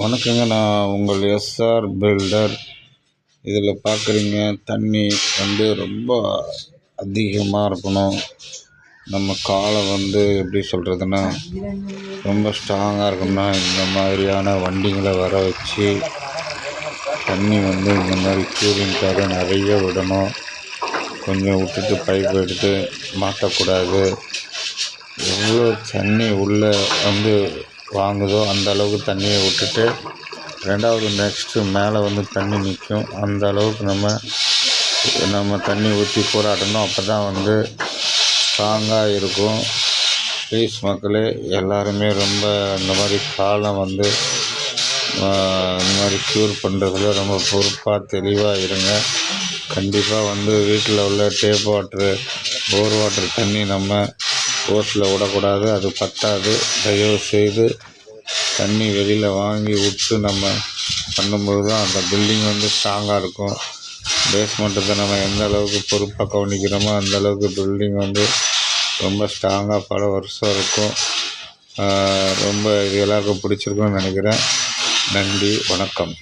வணக்கங்க நான் உங்கள் எஸ்ஆர் பில்டர் இதில் பார்க்குறீங்க தண்ணி வந்து ரொம்ப அதிகமாக இருக்கணும். நம்ம காலை வந்து எப்படி சொல்கிறதுன்னா ரொம்ப ஸ்ட்ராங்காக இருக்கணும்னா இந்த மாதிரியான வண்டிங்களை வர வச்சு தண்ணி வந்து இந்த மாதிரி கூலிங்காக நிறைய விடணும். கொஞ்சம் விட்டுட்டு பைப் எடுத்து மாற்றக்கூடாது எவ்வளோ தண்ணி உள்ளே வந்து வாங்குதோ அந்த அளவுக்கு தண்ணியை விட்டுட்டு ரெண்டாவது நெக்ஸ்ட்டு மேலே வந்து தண்ணி நிற்கும். அந்த அளவுக்கு நம்ம நம்ம தண்ணி ஊற்றி போராடணும் அப்போ தான் வந்து ஸ்ட்ராங்காக இருக்கும். ப்ளீஸ் மக்களே எல்லாருமே ரொம்ப இந்த மாதிரி காலம் வந்து இந்த மாதிரி க்யூர் பண்ணுறதுல ரொம்ப பொறுப்பாக தெளிவாக இருங்க. கண்டிப்பாக வந்து வீட்டில் உள்ள டேப் வாட்ரு போர் வாட்ரு தண்ணி நம்ம ரோட்டில் விடக்கூடாது அது பற்றாது தயவு செய்து தண்ணி வெளியில் வாங்கி விட்டு நம்ம பண்ணும்போது தான் அந்த பில்டிங் வந்து ஸ்ட்ராங்காக இருக்கும். பேஸ்மெண்ட்டை நம்ம எந்த அளவுக்கு பொறுப்பாக கவனிக்கிறோமோ அந்த அளவுக்கு பில்டிங் வந்து ரொம்ப ஸ்ட்ராங்காக பல வருஷம் இருக்கும். ரொம்ப இது எல்லாருக்கும் பிடிச்சிருக்குன்னு நினைக்கிறேன். நன்றி வணக்கம்.